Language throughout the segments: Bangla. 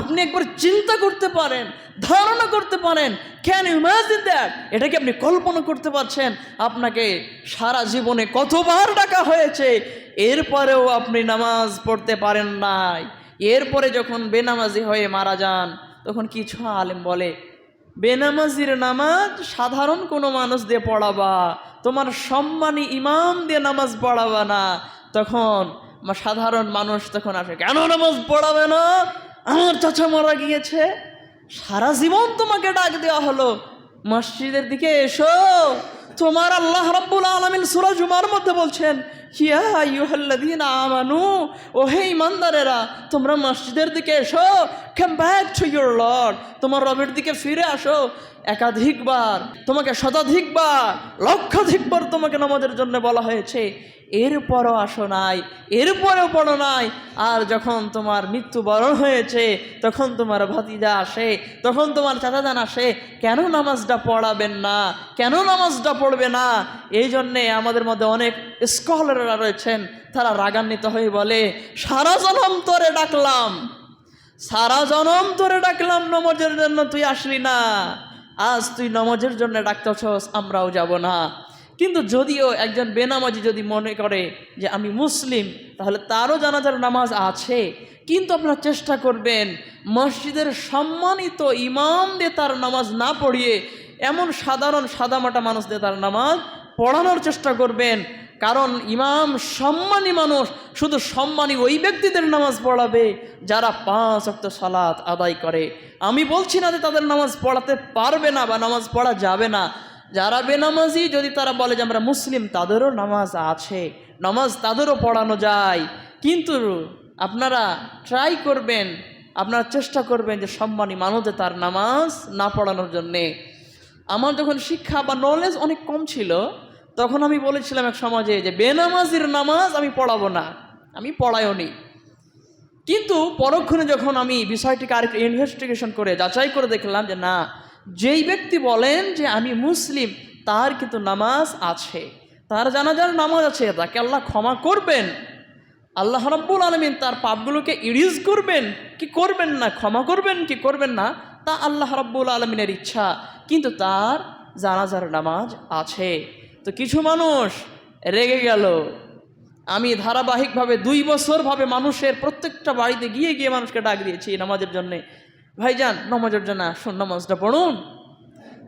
আপনি একবার চিন্তা করতে পারেন, ধারণা করতে পারেন ক্যান ইমাজিন দ্যাট এটা কি আপনি কল্পনা করতে পারছেন, আপনাকে সারা জীবনে কতবার ডাকা হয়েছে, এরপরেও আপনি নামাজ পড়তে পারেন নাই, এরপরে যখন বেনামাজি হয়ে মারা যান, তখন কিছু আলেম বলে, বেনামাজির নামাজ সাধারণ কোনো মানুষ দিয়ে পড়াবা, তোমার সম্মানী ইমাম দিয়ে নামাজ পড়াবা না, তখন সাধারণ মানুষ তখন আসে, কেন নামাজ পড়াবে না? আমার চাচা মারা গিয়েছে। সারা জীবন তোমাকে ডাক দেওয়া হলো। মসজিদের দিকে এসো। তোমার আল্লাহ রব্বুল আলমিন সুরজ উমার মধ্যে বলছেন, ইয়া আইয়ুহাল্লাযীনা আমানু ও হে ইমানদারেরা তোমরা মসজিদের দিকে এসো। Come back to your Lord তোমার রবের দিকে ফিরে আসো একাধিকবার, তোমাকে শতাধিকবার, লক্ষাধিকবার তোমাকে নামাজের জন্য বলা হয়েছে। এরপরও আসো নাই, এরপরেও পড়ো নাই। আর যখন তোমার মৃত্যুবরণ হয়েছে, তখন তোমার ভাতিজা আসে, তখন তোমার চাচাজান আসে, কেন নামাজটা পড়াবেন না? কেন নামাজটা পড়বে না? এই জন্যে আমাদের মধ্যে অনেক স্কলাররা রয়েছেন, তারা রাগান্বিত হয়ে বলে, সারা জনম তোরে ডাকলাম। সারা জনম ধরে ডাকলাম, নমজের জন্য তুই আসলি না। আজ তুই নমজের জন্য ডাকতেছস আমরাও যাব না। কিন্তু যদিও একজন বেনামাজি যদি মনে করে যে আমি মুসলিম, তাহলে তারও জানাজার নামাজ আছে। কিন্তু আপনারা চেষ্টা করবেন মসজিদের সম্মানিত ইমাম দিয়ে তার নামাজ না পড়িয়ে, এমন সাধারণ সাদামাটা মানুষ দিয়ে তার নামাজ পড়ানোর চেষ্টা করবেন। কারণ ইমাম সম্মানী মানুষ, শুধু সম্মানী ওই ব্যক্তিদের নামাজ পড়াবে যারা পাঁচ অক্ত সালাত আদায় করে। আমি বলছি না যে তাদের নামাজ পড়াতে পারবে না বা নামাজ পড়া যাবে না। যারা বেনামাজি, যদি তারা বলে যে আমরা মুসলিম, তাদেরও নামাজ আছে, নামাজ তাদেরও পড়ানো যায়। কিন্তু আপনারা ট্রাই করবেন, আপনারা চেষ্টা করবেন যে সম্মানী মানুষদের তার নামাজ না পড়ানোর জন্যে। আমার যখন শিক্ষা বা নলেজ অনেক কম ছিল তখন আমি বলেছিলাম এক সমাজে যে বেনামাজির নামাজ আমি পড়াবো না, আমি পড়াইও নি কিন্তু পরক্ষণে যখন আমি বিষয়টিকে আরেকটু ইনভেস্টিগেশন করে, যাচাই করে দেখলাম যে না, যেই ব্যক্তি বলেন যে আমি মুসলিম, তার কিন্তু নামাজ আছে। তার জানাজার নামাজ আছে, তাকে আল্লাহ ক্ষমা করবেন। আল্লাহ রাব্বুল আলমিন তার পাপগুলোকে ইরিজ করবেন। কি করবেন না? ক্ষমা করবেন, কি করবেন না? তা আল্লাহ রাব্বুল আলমিনের ইচ্ছা। কিন্তু তার জানাজার নামাজ আছে। তো কিছু মানুষ রেগে গেল। আমি ধারাবাহিকভাবে দুই বছরভাবে মানুষের প্রত্যেকটা বাড়িতে গিয়ে গিয়ে মানুষকে ডাক দিয়েছি নামাজের জন্যে। ভাইজান, নামাজের জন্য আসুন, নামাজটা পড়ুন।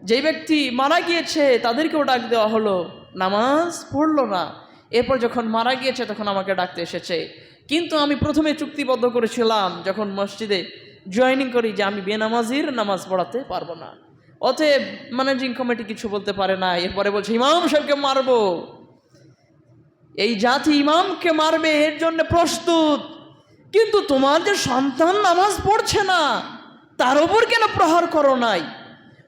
যেই ব্যক্তি মারা গিয়েছে, তাদেরকেও ডাক দেওয়া হলো। নামাজ পড়ল না। এরপর যখন মারা গিয়েছে, তখন আমাকে ডাকতে এসেছে। কিন্তু আমি প্রথমে চুক্তিবদ্ধ করেছিলাম, যখন মসজিদে জয়েনিং করি যে আমি বেনামাজির নামাজ পড়াতে পারব না। অতএব ম্যানেজিং কমিটি কিছু বলতে পারে না। এরপরে বলছে, ইমাম সাহেবকে মারবো। এই জাতি ইমামকে মারবে, এর জন্য প্রস্তুত। কিন্তু তোমার যে সন্তান নামাজ পড়ছে না, তার ওপর কেন প্রহার করো নাই?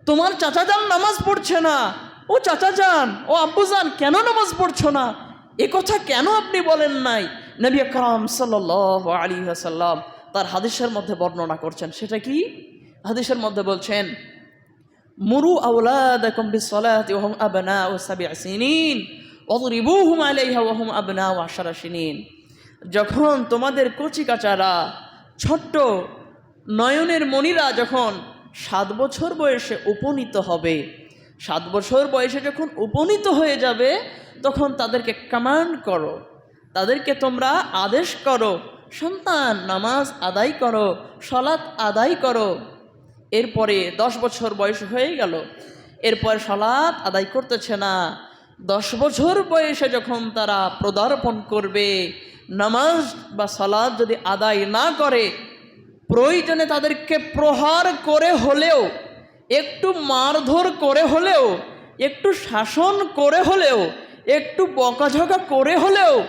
তোমার চাচা যান নামাজ পড়ছে না। ও চাচা যান, ও আব্বু যান, কেন নামাজ পড়ছো না? এ কথা কেন আপনি বলেন নাই? নবী আকরাম সাল্লাহ আলী সাল্লাম তার হাদিসের মধ্যে বর্ণনা করছেন। সেটা কি? হাদিসের মধ্যে বলছেন মুরু আউলাদাকুম যখন তোমাদের কচিকাচারা, ছোট্ট নয়নের মণিরা যখন সাত বছর বয়সে উপনীত হবে, সাত বছর বয়সে যখন উপনীত হয়ে যাবে, তখন তাদেরকে কমান্ড করো। তাদেরকে তোমরা আদেশ করো, সন্তান নামাজ আদায় করো সলাৎ আদায় করো। এরপরে দশ বছর বয়স হয়ে গেল। এরপর সলাৎ আদায় করতেছে না। দশ বছর বয়সে যখন তারা প্রদার্পণ করবে, নামাজ বা সলাৎ যদি আদায় না করে, প্রয়োজনে তাদেরকে প্রহার করে হলেও, একটু মারধর করে হলেও, একটু শাসন করে হলেও, একটু বকাঝকা করে হলেও,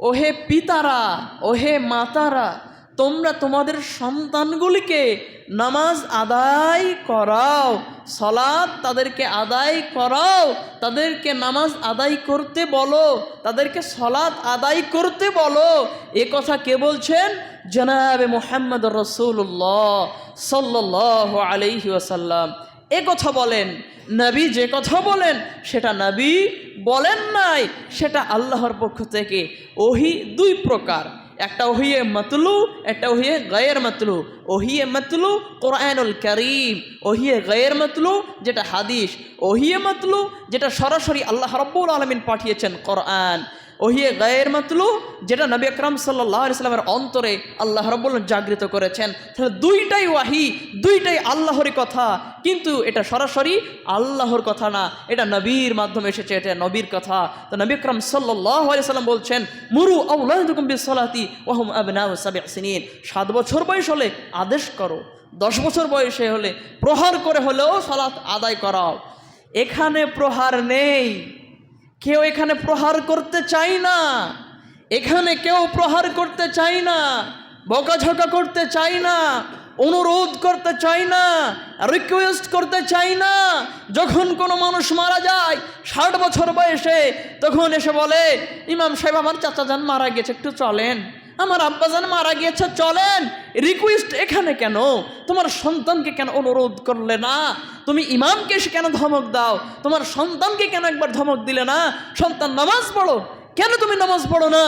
ওহে পিতারা, ওহে মাতারা তোমরা তোমাদের সন্তানগুলিকে নামাজ আদায় করাও সলাদ তাদেরকে আদায় করাও, তাদেরকে নামাজ আদায় করতে বলো, তাদেরকে সলাদ আদায় করতে বলো। এ কথা কে বলছেন? জনাবে মোহাম্মদ রসুল্লাহ সাল্লাহ আলাইহি ওয়াসাল্লাম। এ কথা বলেন, নবী যে কথা বলেন, সেটা নবী বলেন নাই, সেটা আল্লাহর পক্ষ থেকে। ওহি দুই প্রকার। একটা ওহিয়ে মতলু, একটা ওহিয়ে গায়ের মতলু। ওহিয়ে মতলু কোরআনুল করিম, ওহিয়ে গায়ের মতলু যেটা হাদিস, ওহিয়ে মতলু যেটা সরাসরি আল্লাহ রব্বুল আলমিন পাঠিয়েছেন কোরআন। ওহিয়ে গায়ের মতলু, যেটা নবী আকরাম সাল্লাহ ইসলামের অন্তরে আল্লাহ রব্বুল জাগৃত করেছেন। তাহলে দুইটাই ওয়াহি, দুইটাই আল্লাহরই কথা, কিন্তু এটা সরাসরি আল্লাহর কথা না, এটা নবীর মাধ্যমে এসেছে, এটা নবীর কথা। তো নবী আকরাম সাল্লাহ সাল্লাম বলছেন, মুরু আবনাউ সাবিউ সিনিন। সাত বছর বয়স হলে আদেশ করো, দশ বছর বয়সে হলে প্রহার করে হলেও সালাত আদায় করাও। এখানে প্রহার নেই। কেউ এখানে প্রহার করতে চাই না। এখানে কেউ প্রহার করতে চাই না। বকাঝকা করতে চাই না। অনুরোধ করতে চাই না। রিকোয়েস্ট করতে চাই না। যখন কোনো মানুষ মারা যায়, ষাট বছর বয়সে, তখন এসে বলে, ইমাম সাহেব, আমার চাচা যান, মারা গেছে, একটু চলেন। আমার আব্বাজান মারা গিয়েছে, চলেন। রিকোয়েস্ট এখানে কেন? তোমার সন্তানকে কেন অনুরোধ করলে না? তুমি ইমামকে এসে কেন ধমক দাও? তোমার সন্তানকে কেন একবার ধমক দিলে না? সন্তান নামাজ পড়ো। কেন তুমি নামাজ পড়ো না?